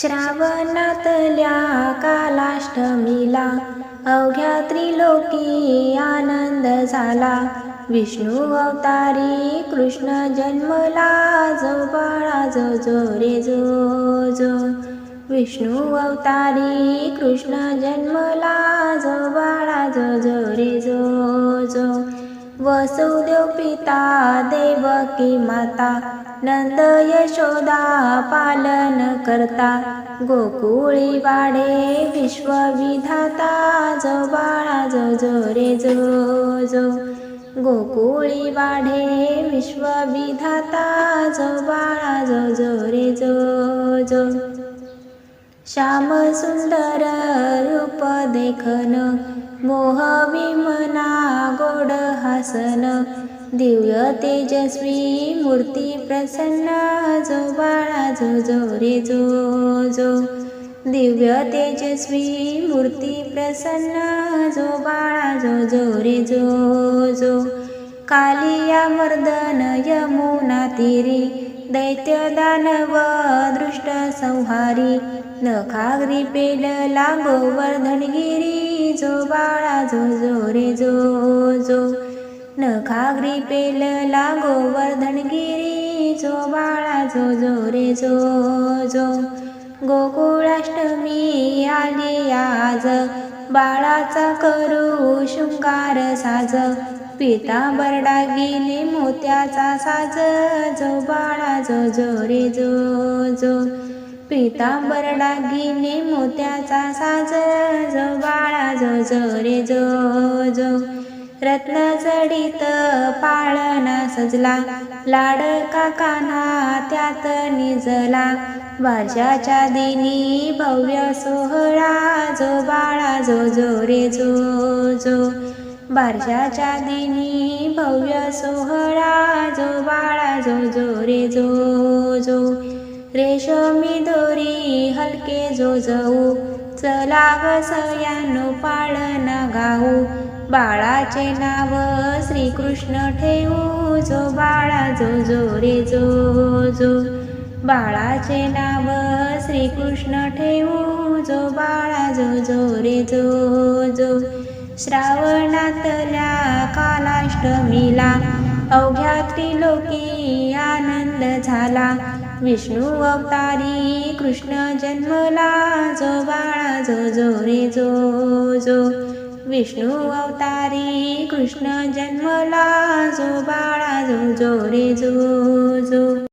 श्रावणातल्या कालाष्टमीला अवघ्या त्रिलोकी आनंद झाला. विष्णू अवतारी कृष्ण जन्मला जो बाळा जो जो रे जो जो. विष्णू अवतारी कृष्ण जन्मला जो बाळा जो जो रे जो जो. वसुदेव पिता देवकी माता नंद यशोदा पालन करता. गोकुळी वाडे विश्वविधाता जो बाळा जो जो रे जो जो गोकुळी वाढे विश्वविधाता जो बाळा जो जो रे जो जो श्याम सुंदर रूप देखन मोह विमना गोड हासन. दिव्य तेजस्वी मूर्ती प्रसन्न जो बाळा जो जो रे जो जो. दिव्य तेजस्वी मूर्ती प्रसन्न जो बाळा जो जो रे जो जो. कालिया मर्दन यमुना तिरी दैत्य दानव दृष्ट संहारी. नखाग्री पेलला गोवर्धनगिरी जो बाळा जो जो रे जो जो. नखाग्री लागो वर्धनगिरी जो बाळा जो जो रे जो जो. गोकुळाष्टमी आली आज बाळाचा करू शृंगार साज. पितांबर गेली मोत्याचा साज जो बाळा जो जो रे जो जो. पितांबर डागिने मोत्याचा साज जो बाळा जो जो रे जो जो. रत्न जडित पाळणा सजला. लाडका काकाना त्यात निजला. वाजाच्या दिनी भव्य सोहळा जो बाळा जो जो रे जो जो. बारशाच्या दिनी भव्य सोहळा जो बाळा जो जो रे जो जो. रेशमी दोरी हलके जो जाऊ. चला वसयानु पाळन गाऊ. बाळाचे नाव श्रीकृष्ण ठेवू. जो बाळा जो जो रे जो जो. बाळाचे नाव श्रीकृष्ण ठेवू. जो बाळा जो जो रे जो जो. श्रावणातल्या कालाष्टमीला अवघ्या त्रिलोकी आनंद झाला. विष्णू अवतारी कृष्ण जन्मला. जो जो जो रे जो जो. विष्णू अवतारी कृष्ण जन्मला जो बाळा जो जो रे जो जो.